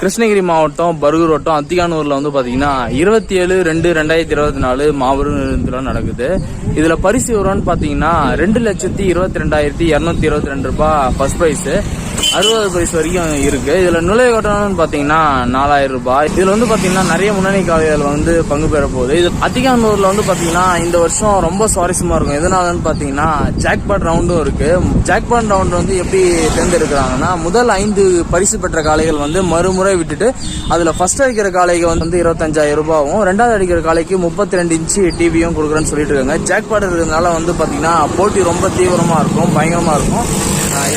கிருஷ்ணகிரி மாவட்டம் பருகூர் வட்டம் அத்திகானூரில் வந்து பார்த்தீங்கன்னா இருபத்தி ஏழு ரெண்டு ரெண்டாயிரத்தி இருபத்தி நாலு மாபெரும் திருவிழா நடக்குது. இதில் பரிசு வரும்னு பார்த்தீங்கன்னா ரெண்டு லட்சத்தி இருபத்தி ரெண்டாயிரத்தி இரநூத்தி இருபத்தி ரெண்டு ரூபாய் ஃபர்ஸ்ட் ப்ரைஸு அறுபது பைஸ் வரைக்கும் இருக்கு. இதுல நுழைவு கட்டணம்னு பாத்தீங்கன்னா நாலாயிரம் ரூபாய். இதுல வந்து பாத்தீங்கன்னா நிறைய முன்னணி காலைகள் வந்து பங்கு பெற போகுது. இது அத்திகானூர்ல வந்து பாத்தீங்கன்னா இந்த வருஷம் ரொம்ப சுவாரஸ்யமா இருக்கும். எதனாலன்னு பாத்தீங்கன்னா ஜாக்பாட் ரவுண்டும் இருக்கு. ஜாக்பாட் ரவுண்ட் வந்து எப்படி தேர்ந்தெடுக்கிறாங்கன்னா முதல் ஐந்து பரிசு பெற்ற காளைகள் வந்து மறுமுறை விட்டுட்டு அதுல ஃபர்ஸ்ட் அடிக்கிற காலைக்கு வந்து இருபத்தஞ்சாயிரம் ரூபாவும் ரெண்டாவது அடிக்கிற காளைக்கு முப்பத்தி ரெண்டு இன்ச்சு டிவியும் கொடுக்குறேன்னு சொல்லிட்டு இருக்காங்க. ஜாக்பாட் இருக்கிறதுனால வந்து பாத்தீங்கன்னா போட்டி ரொம்ப தீவிரமா இருக்கும் பயங்கரமா இருக்கும்.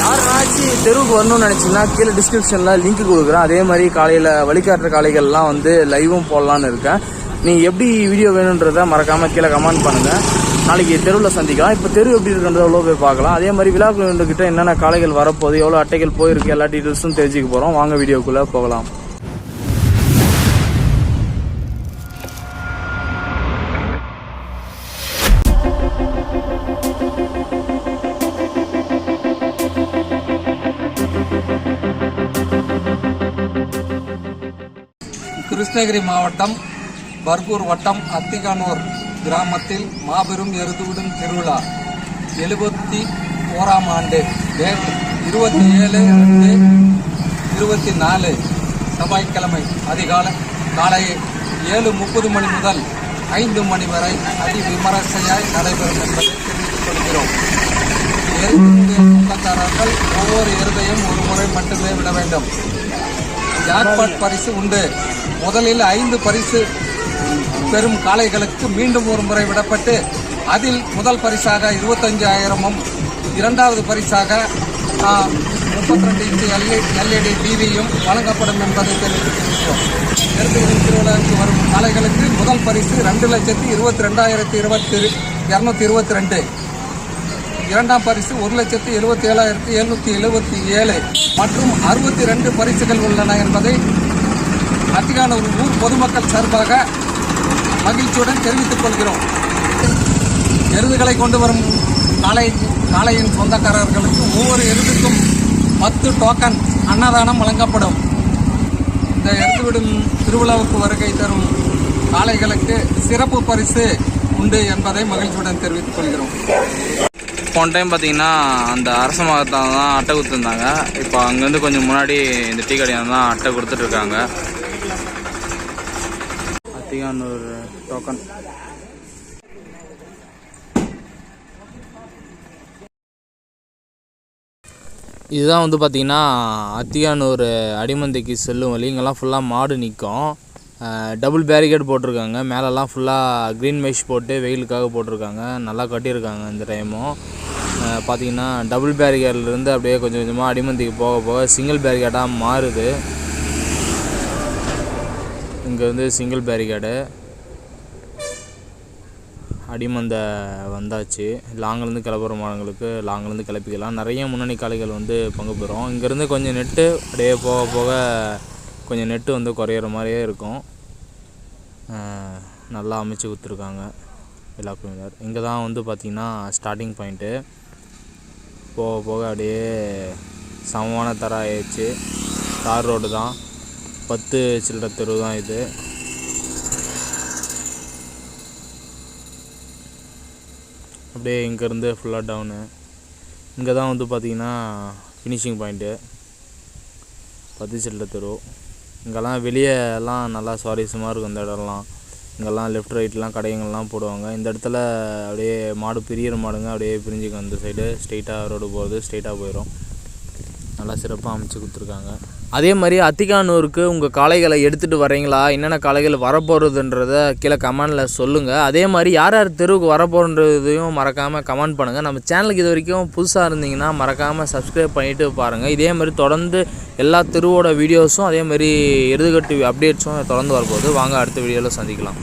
யாராச்சும் தெருவுக்கு வரணும்னு நினச்சிங்கன்னா கீழே டிஸ்கிரிப்ஷனில் லிங்க் கொடுக்குறேன். அதே மாதிரி காலையில் வழிகாட்டுற காளைகள்லாம் வந்து லைவும் போடலான்னு இருக்கேன். நீங்கள் எப்படி வீடியோ வேணுன்றத மறக்காமல் கீழே கமெண்ட் பண்ணுங்கள் நாளைக்கு தெருவில் சந்திக்கலாம். இப்போ தெரு எப்படி இருக்குன்றத எவ்வளோ போய் பார்க்கலாம். அதே மாதிரி விழாக்குழு கிட்ட என்னென்ன காளைகள் வரப்போகுது எவ்வளோ அட்டைகள் போயிருக்கு எல்லா டீட்டெயில்ஸும் தெரிஞ்சுக்க போகிறோம் வாங்க வீடியோக்குள்ளே போகலாம். கிருஷ்ணகிரி மாவட்டம் பர்கூர் வட்டம் அத்திகானூர் கிராமத்தில் மாபெரும் எருதுவிடும் திருவிழா. எழுபத்தி ஓராம் ஆண்டு இருபத்தி ஏழு ரெண்டு இருபத்தி நாலு செவ்வாய்க்கிழமை அதிகாலை காலை ஏழு முப்பது மணி முதல் ஐந்து மணி வரை அதி விமரிசையாய் நடைபெறும் என்பதை தெரிவித்துக் கொள்கிறோம். எருது சொந்தக்காரர்கள் ஒவ்வொரு எருதையும் ஒரு முறை மட்டுமே விட வேண்டும். ஜாக்பாட் பரிசு உண்டு. முதலில் ஐந்து பரிசு பெறும் காளைகளுக்கு மீண்டும் ஒரு முறை விடப்பட்டு அதில் முதல் பரிசாக இருபத்தஞ்சாயிரமும் இரண்டாவது பரிசாக முப்பத்தி ரெண்டு இன்ச்சு எல்இடி டிவியும் வழங்கப்படும் என்பதை தெரிவித்திருக்கிறோம் எருதுகிரி திருவிழாவுக்கு வரும் காளைகளுக்கு முதல் பரிசு ரெண்டு லட்சத்தி இருபத்தி ரெண்டாயிரத்தி இருபத்தி இரநூத்தி இருபத்தி ரெண்டு. இரண்டாம் பரிசு ஒரு லட்சத்து எழுபத்தி ஏழாயிரத்தி எழுநூத்தி எழுபத்தி ஏழு மற்றும் அறுபத்தி ரெண்டு பரிசுகள் உள்ளன என்பதை அத்திகானூர் ஊர் பொதுமக்கள் சார்பாக மகிழ்ச்சியுடன் தெரிவித்துக் கொள்கிறோம். எருதுகளை கொண்டு வரும் காலை காளையின் சொந்தக்காரர்களுக்கு ஒவ்வொரு எருதுக்கும் பத்து டோக்கன் அன்னதானம் வழங்கப்படும். இந்த எருதுவிடும் திருவிழாவுக்கு வருகை தரும் காளைகளுக்கு சிறப்பு பரிசு உண்டு என்பதை மகிழ்ச்சியுடன் தெரிவித்துக் கொள்கிறோம். போன டைம் பார்த்தீங்கன்னா அந்த அரச மகத்தான் தான் அட்டை கொடுத்துருந்தாங்க. இப்போ அங்கேருந்து கொஞ்சம் முன்னாடி இந்த டீ கடையில் தான் அட்டை கொடுத்துட்ருக்காங்க அத்திகானூர் டோக்கன் இதுதான் வந்து பார்த்திங்கன்னா அத்தியானூர் அடிமந்தைக்கு செல்லும் வழி. இங்கெல்லாம் ஃபுல்லாக மாடு நிற்கும் டபுள் பேரிகேட் போட்டிருக்காங்க. மேலெல்லாம் ஃபுல்லாக க்ரீன் மெஷ் போட்டு வெயிலுக்காக போட்டிருக்காங்க. நல்லா கட்டியிருக்காங்க இந்த டைமும் பார்த்தீங்கன்னா டபுள் பேரிகேட்லேருந்து அப்படியே கொஞ்சம் கொஞ்சமாக அடிமந்திக்கு போக போக சிங்கிள் பேரிகேடாக மாறுது. இங்கே வந்து சிங்கிள் பேரிகேடு அடிமந்த வந்தாச்சு. லாங்கிலேருந்து கிளப்புற மாடங்களுக்கு லாங்கிலேருந்து கிளப்பிக்கலாம். நிறைய முன்னணி காளைகள் வந்து பங்கு பெறும். இங்கேருந்து கொஞ்சம் நெட்டு அப்படியே போக போக கொஞ்சம் நெட்டு வந்து குறையிற மாதிரியே இருக்கும். நல்லா அமைச்சு கொடுத்துருக்காங்க விழா குழுவினர். இங்கே தான் வந்து பார்த்திங்கன்னா ஸ்டார்டிங் பாயிண்ட்டு போக போக அப்படியே சமமான தர ஆயிடுச்சு. தார் ரோடு தான். பத்து சில்லற தெரு தான் இது. அப்படியே இங்கேருந்து ஃபுல்லாக டவுனு இங்கே தான் வந்து பார்த்திங்கன்னா ஃபினிஷிங் பாயிண்ட்டு பத்து சில்லற தெரு. இங்கெல்லாம் வெளியே எல்லாம் நல்லா சுவாரஸ்யமாக இருக்கும் இந்த இடம்லாம். இங்கெல்லாம் லெஃப்ட் ரைட்லாம் கடைங்கள்லாம் போடுவாங்க. இந்த இடத்துல அப்படியே மாடு பிரியிற மாடுங்க அப்படியே பிரிஞ்சுக்கும். இந்த சைடு ஸ்ட்ரெயிட்டாக ரோடு போகிறது ஸ்ட்ரெயிட்டாக போயிடும் நல்லா சிறப்பாக அமைச்சு கொடுத்துருக்காங்க. அதே மாதிரி அத்திகானூருக்கு உங்கள் காளைகளை எடுத்துகிட்டு வரீங்களா என்னென்ன காளைகள் வரப்போகிறதுன்றத கீழே கமெண்டில் சொல்லுங்கள் அதே மாதிரி யார் யார் தெருவுக்கு வரப்போகிறதையும் மறக்காமல் கமெண்ட் பண்ணுங்கள் நம்ம சேனலுக்கு இது வரைக்கும் புதுசாக இருந்தீங்கன்னா மறக்காமல் சப்ஸ்கிரைப் பண்ணிவிட்டு பாருங்கள் இதே மாதிரி தொடர்ந்து எல்லா தெருவோட வீடியோஸும் அதே மாதிரி எருதுகட்டு அப்டேட்ஸும் தொடர்ந்து வரப்போகுது. வாங்க அடுத்த வீடியோவில் சந்திக்கலாம்.